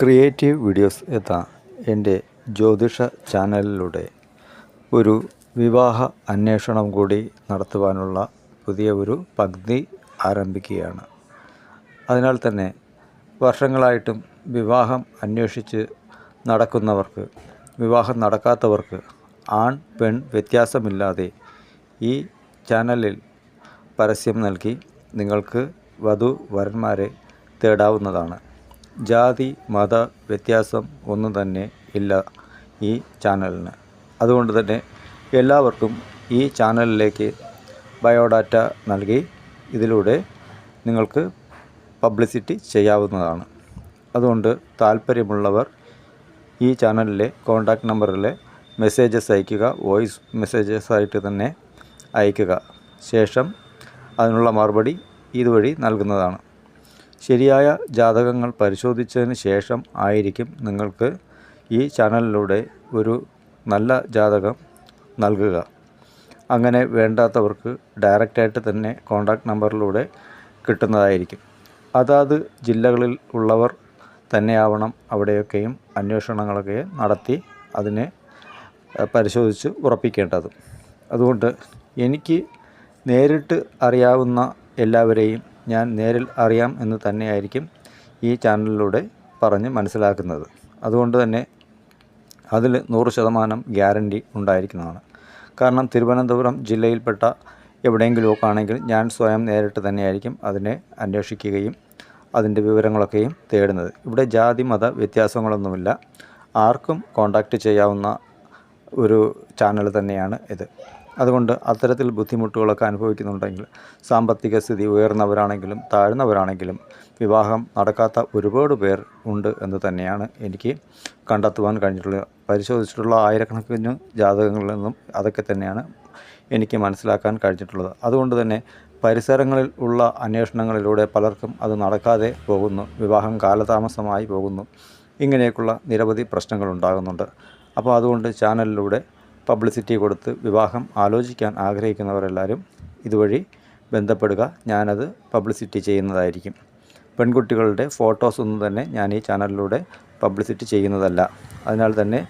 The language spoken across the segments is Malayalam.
ക്രിയേറ്റീവ് വീഡിയോസ് എന്ന എന്റെ ജ്യോതിഷ ചാനലിലൂടെ ഒരു വിവാഹ അന്വേഷണം കൂടി നടത്തുവാനുള്ള പുതിയ ഒരു പദ്ധതി ആരംഭിക്കുകയാണ്. അതിനാൽ തന്നെ വർഷങ്ങളായിട്ടും വിവാഹം അന്വേഷിച്ച് നടക്കുന്നവർക്ക് വിവാഹം നടക്കാത്തവർക്ക് ആൺ പെൺ വ്യത്യാസമില്ലാതെ ഈ ചാനലിൽ പരസ്യം നൽകി നിങ്ങൾക്ക് വധു വരന്മാരെ തേടാവുന്നതാണ്. ജാതി മത വ്യത്യാസം ഒന്നും തന്നെ ഇല്ല ഈ ചാനലിന്. അതുകൊണ്ട് തന്നെ എല്ലാവർക്കും ഈ ചാനലിലേക്ക് ബയോഡാറ്റ നൽകി ഇതിലൂടെ നിങ്ങൾക്ക് പബ്ലിസിറ്റി ചെയ്യാവുന്നതാണ്. അതുകൊണ്ട് താല്പര്യമുള്ളവർ ഈ ചാനലിലെ കോൺടാക്റ്റ് നമ്പറിലെ മെസ്സേജസ് അയയ്ക്കുക വോയിസ് മെസ്സേജസ് ആയിട്ട് തന്നെ അയയ്ക്കുക. ശേഷം അതിനുള്ള മറുപടി ഇതുവഴി നൽകുന്നതാണ്. ശരിയായ ജാതകങ്ങൾ പരിശോധിച്ചതിന് ശേഷം ആയിരിക്കും നിങ്ങൾക്ക് ഈ ചാനലിലൂടെ ഒരു നല്ല ജാതകം നൽകുക. അങ്ങനെ വേണ്ടാത്തവർക്ക് ഡയറക്റ്റായിട്ട് തന്നെ കോൺടാക്റ്റ് നമ്പറിലൂടെ കിട്ടുന്നതായിരിക്കും. അതാത് ജില്ലകളിൽ ഉള്ളവർ തന്നെയാവണം അവിടെയൊക്കെയും അന്വേഷണങ്ങളൊക്കെ നടത്തി അതിനെ പരിശോധിച്ച് ഉറപ്പിക്കേണ്ടത്. അതുകൊണ്ട് എനിക്ക് നേരിട്ട് അറിയാവുന്ന എല്ലാവരെയും ഞാൻ നേരിൽ അറിയാം എന്ന് തന്നെയായിരിക്കും ഈ ചാനലിലൂടെ പറഞ്ഞ് മനസ്സിലാക്കുന്നത്. അതുകൊണ്ട് തന്നെ അതിൽ നൂറ് ശതമാനം ഗ്യാരണ്ടി ഉണ്ടായിരിക്കുന്നതാണ്. കാരണം തിരുവനന്തപുരം ജില്ലയിൽപ്പെട്ട എവിടെയെങ്കിലുമൊക്കെ ആണെങ്കിൽ ഞാൻ സ്വയം നേരിട്ട് തന്നെയായിരിക്കും അതിനെ അന്വേഷിക്കുകയും അതിന്റെ വിവരങ്ങളൊക്കെയും തേടുന്നത്. ഇവിടെ ജാതി മത വ്യത്യാസങ്ങളൊന്നുമില്ല. ആർക്കും കോണ്ടാക്റ്റ് ചെയ്യാവുന്ന ഒരു ചാനൽ തന്നെയാണ് ഇത്. അതുകൊണ്ട് അത്തരത്തിൽ ബുദ്ധിമുട്ടുകളൊക്കെ അനുഭവിക്കുന്നുണ്ടെങ്കിൽ സാമ്പത്തിക സ്ഥിതി ഉയർന്നവരാണെങ്കിലും താഴ്ന്നവരാണെങ്കിലും വിവാഹം നടക്കാത്ത ഒരുപാട് പേർ ഉണ്ട് എന്ന് തന്നെയാണ് എനിക്ക് കണ്ടെത്തുവാൻ കഴിഞ്ഞിട്ടുള്ളത്. പരിശോധിച്ചിട്ടുള്ള ആയിരക്കണക്കിന് ജാതകങ്ങളിൽ നിന്നും അതൊക്കെ തന്നെയാണ് എനിക്ക് മനസ്സിലാക്കാൻ കഴിഞ്ഞിട്ടുള്ളത്. അതുകൊണ്ട് തന്നെ പരിസരങ്ങളിൽ ഉള്ള അന്വേഷണങ്ങളിലൂടെ പലർക്കും അത് നടക്കാതെ പോകുന്നു. വിവാഹം കാലതാമസമായി പോകുന്നു. ഇങ്ങനെയൊക്കെയുള്ള നിരവധി പ്രശ്നങ്ങൾ ഉണ്ടാകുന്നുണ്ട്. അപ്പോൾ അതുകൊണ്ട് ചാനലിലൂടെ പബ്ലിസിറ്റി കൊടുത്ത് വിവാഹം ആലോചിക്കാൻ ആഗ്രഹിക്കുന്നവരെല്ലാവരും ഇതുവഴി ബന്ധപ്പെടുക. ഞാനത് പബ്ലിസിറ്റി ചെയ്യുന്നതായിരിക്കും. പെൺകുട്ടികളുടെ ഫോട്ടോസ് ഒന്നും തന്നെ ഞാൻ ഈ ചാനലിലൂടെ പബ്ലിസിറ്റി ചെയ്യുന്നതല്ല. അതിനാൽ തന്നെ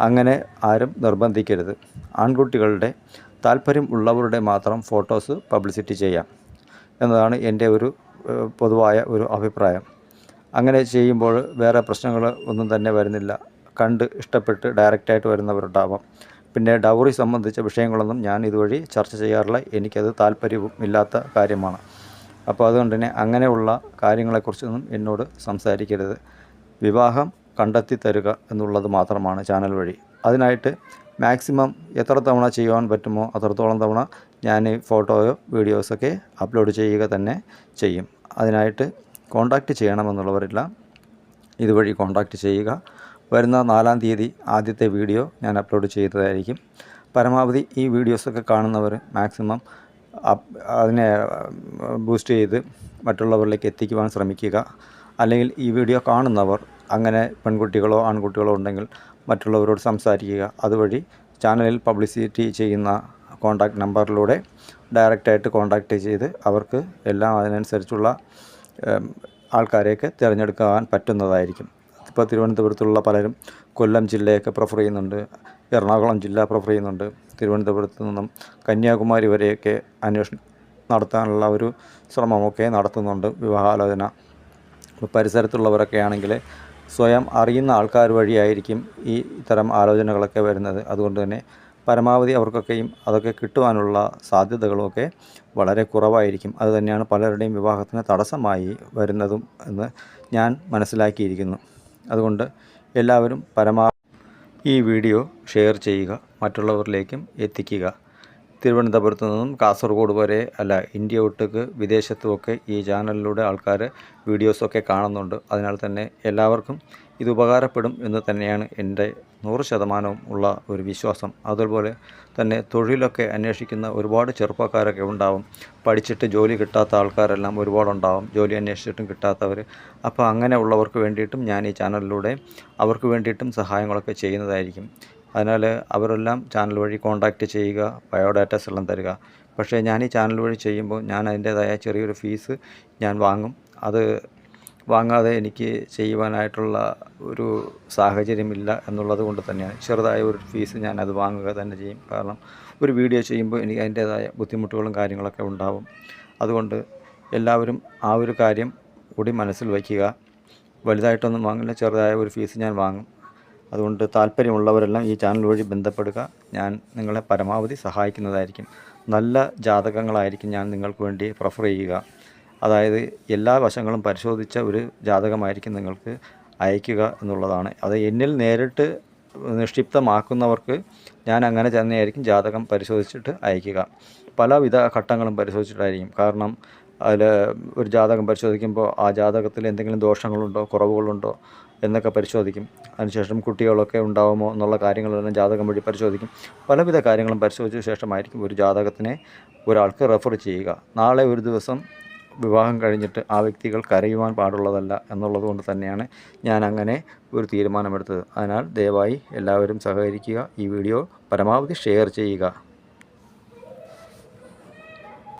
അങ്ങനെ ആരും നിർബന്ധിക്കരുത്. ആൺകുട്ടികളുടെ താല്പര്യം ഉള്ളവരുടെ മാത്രം ഫോട്ടോസ് പബ്ലിസിറ്റി ചെയ്യാം എന്നതാണ് എന്റെ ഒരു പൊതുവായ ഒരു അഭിപ്രായം. അങ്ങനെ ചെയ്യുമ്പോൾ വേറെ പ്രശ്നങ്ങൾ ഒന്നും തന്നെ വരുന്നില്ല. കണ്ട് ഇഷ്ടപ്പെട്ട് ഡയറക്റ്റായിട്ട് വരുന്നവരുണ്ടാവാം. പിന്നെ ഡൗറി സംബന്ധിച്ച വിഷയങ്ങളൊന്നും ഞാൻ ഇതുവഴി ചർച്ച ചെയ്യാറില്ല. എനിക്കത് താല്പര്യവും ഇല്ലാത്ത കാര്യമാണ്. അപ്പോൾ അതുകൊണ്ട് തന്നെ അങ്ങനെയുള്ള കാര്യങ്ങളെക്കുറിച്ചൊന്നും എന്നോട് സംസാരിക്കരുത്. വിവാഹം കണ്ടെത്തി തരുക എന്നുള്ളത് മാത്രമാണ് ചാനൽ വഴി. അതിനായിട്ട് മാക്സിമം എത്ര തവണ ചെയ്യുവാൻ പറ്റുമോ അത്രത്തോളം തവണ ഞാൻ ഫോട്ടോയോ വീഡിയോസൊക്കെ അപ്ലോഡ് ചെയ്യുക തന്നെ ചെയ്യും. അതിനായിട്ട് കോണ്ടാക്റ്റ് ചെയ്യണമെന്നുള്ളവരെല്ലാം ഇതുവഴി കോണ്ടാക്റ്റ് ചെയ്യുക. വരുന്ന നാലാം തീയതി ആദ്യത്തെ വീഡിയോ ഞാൻ അപ്ലോഡ് ചെയ്തതായിരിക്കും. പരമാവധി ഈ വീഡിയോസൊക്കെ കാണുന്നവർ മാക്സിമം അതിനെ ബൂസ്റ്റ് ചെയ്ത് മറ്റുള്ളവരിലേക്ക് എത്തിക്കുവാൻ ശ്രമിക്കുക. അല്ലെങ്കിൽ ഈ വീഡിയോ കാണുന്നവർ അങ്ങനെ പെൺകുട്ടികളോ ആൺകുട്ടികളോ ഉണ്ടെങ്കിൽ മറ്റുള്ളവരോട് സംസാരിക്കുക. അതുവഴി ചാനലിൽ പബ്ലിസിറ്റി ചെയ്യുന്ന കോൺടാക്റ്റ് നമ്പറിലൂടെ ഡയറക്റ്റായിട്ട് കോൺടാക്റ്റ് ചെയ്ത് അവർക്ക് എല്ലാം അതിനനുസരിച്ചുള്ള ആൾക്കാരെയൊക്കെ തിരഞ്ഞെടുക്കാൻ പറ്റുന്നതായിരിക്കും. ഇപ്പോൾ തിരുവനന്തപുരത്തുള്ള പലരും കൊല്ലം ജില്ലയൊക്കെ പ്രിഫർ ചെയ്യുന്നുണ്ട്. എറണാകുളം ജില്ല പ്രിഫർ ചെയ്യുന്നുണ്ട്. തിരുവനന്തപുരത്ത് നിന്നും കന്യാകുമാരി വരെയൊക്കെ അന്വേഷണം നടത്താനുള്ള ഒരു ശ്രമമൊക്കെ നടത്തുന്നുണ്ട്. വിവാഹാലോചന. പരിസരത്തുള്ളവരൊക്കെ ആണെങ്കിൽ സ്വയം അറിയുന്ന ആൾക്കാർ വഴിയായിരിക്കും ഈ ഇത്തരം ആലോചനകളൊക്കെ വരുന്നത്. അതുകൊണ്ട് തന്നെ പരമാവധി അവർക്കൊക്കെയും അതൊക്കെ കിട്ടുവാനുള്ള സാധ്യതകളുമൊക്കെ വളരെ കുറവായിരിക്കും. അതുതന്നെയാണ് പലരുടെയും വിവാഹത്തിന് തടസ്സമായി വരുന്നതും എന്ന് ഞാൻ മനസ്സിലാക്കിയിരിക്കുന്നു. അതുകൊണ്ട് എല്ലാവരും പരമാ ഈ വീഡിയോ ഷെയർ ചെയ്യുക മറ്റുള്ളവരിലേക്കും എത്തിക്കുക. തിരുവനന്തപുരത്ത് നിന്നും കാസർഗോഡ് വരെ അല്ല ഇന്ത്യ ഒട്ടുക്ക് വിദേശത്തുമൊക്കെ ഈ ചാനലിലൂടെ ആൾക്കാർ വീഡിയോസൊക്കെ കാണുന്നുണ്ട്. അതിനാൽ തന്നെ എല്ലാവർക്കും ഇത് ഉപകാരപ്പെടും എന്ന് തന്നെയാണ് എന്റെ നൂറ് ശതമാനവും ഉള്ള ഒരു വിശ്വാസം. അതുപോലെ തന്നെ തൊഴിലൊക്കെ അന്വേഷിക്കുന്ന ഒരുപാട് ചെറുപ്പക്കാരൊക്കെ ഉണ്ടാവും. പഠിച്ചിട്ട് ജോലി കിട്ടാത്ത ആൾക്കാരെല്ലാം ഒരുപാടുണ്ടാവും. ജോലി അന്വേഷിച്ചിട്ടും കിട്ടാത്തവർ അപ്പോൾ അങ്ങനെ ഉള്ളവർക്ക് വേണ്ടിയിട്ടും ഞാൻ ഈ ചാനലിലൂടെ അവർക്ക് വേണ്ടിയിട്ടും സഹായങ്ങളൊക്കെ ചെയ്യുന്നതായിരിക്കും. അതിനാൽ അവരെല്ലാം ചാനൽ വഴി കോൺടാക്റ്റ് ചെയ്യുക ബയോഡാറ്റാസ് എല്ലാം തരിക. പക്ഷേ ഞാൻ ഈ ചാനൽ വഴി ചെയ്യുമ്പോൾ ഞാൻ അതിന്റേതായ ചെറിയൊരു ഫീസ് ഞാൻ വാങ്ങും. അത് വാങ്ങാതെ എനിക്ക് ചെയ്യുവാനായിട്ടുള്ള ഒരു സാഹചര്യമില്ല എന്നുള്ളത് കൊണ്ട് തന്നെയാണ്. ചെറുതായ ഒരു ഫീസ് ഞാൻ അത് വാങ്ങുക തന്നെ ചെയ്യും. കാരണം ഒരു വീഡിയോ ചെയ്യുമ്പോൾ എനിക്ക് അതിന്റേതായ ബുദ്ധിമുട്ടുകളും കാര്യങ്ങളൊക്കെ ഉണ്ടാവും. അതുകൊണ്ട് എല്ലാവരും ആ ഒരു കാര്യം കൂടി മനസ്സിൽ വയ്ക്കുക. വലുതായിട്ടൊന്നും വാങ്ങില്ല ചെറുതായ ഒരു ഫീസ് ഞാൻ വാങ്ങും. അതുകൊണ്ട് താല്പര്യമുള്ളവരെല്ലാം ഈ ചാനൽ വഴി ബന്ധപ്പെടുക. ഞാൻ നിങ്ങളെ പരമാവധി സഹായിക്കുന്നതായിരിക്കും. നല്ല ജാതകങ്ങളായിരിക്കും ഞാൻ നിങ്ങൾക്ക് വേണ്ടി പ്രഫർ ചെയ്യുക. അതായത് എല്ലാ വശങ്ങളും പരിശോധിച്ച ഒരു ജാതകമായിരിക്കും നിങ്ങൾക്ക് അയക്കുക എന്നുള്ളതാണ്. അത് എന്നിൽ നേരിട്ട് നിക്ഷിപ്തമാക്കുന്നവർക്ക് ഞാൻ അങ്ങനെ തന്നെയായിരിക്കും ജാതകം പരിശോധിച്ചിട്ട് അയക്കുക പലവിധ ഘട്ടങ്ങളും പരിശോധിച്ചിട്ടായിരിക്കും. കാരണം അതിൽ ഒരു ജാതകം പരിശോധിക്കുമ്പോൾ ആ ജാതകത്തിൽ എന്തെങ്കിലും ദോഷങ്ങളുണ്ടോ കുറവുകളുണ്ടോ എന്നൊക്കെ പരിശോധിക്കും. അതിനുശേഷം കുട്ടികളൊക്കെ ഉണ്ടാകുമോ എന്നുള്ള കാര്യങ്ങളെല്ലാം ജാതകം വഴി പരിശോധിക്കും. പലവിധ കാര്യങ്ങളും പരിശോധിച്ച ശേഷമായിരിക്കും ഒരു ജാതകത്തിനെ ഒരാൾക്ക് റെഫർ ചെയ്യുക. നാളെ ഒരു ദിവസം വിവാഹം കഴിഞ്ഞിട്ട് ആ വ്യക്തികൾ കരയുവാൻ പാടുള്ളതല്ല എന്നുള്ളത് കൊണ്ട് തന്നെയാണ് ഞാൻ അങ്ങനെ ഒരു തീരുമാനമെടുത്തത്. അതിനാൽ ദയവായി എല്ലാവരും സഹകരിക്കുക. ഈ വീഡിയോ പരമാവധി ഷെയർ ചെയ്യുക.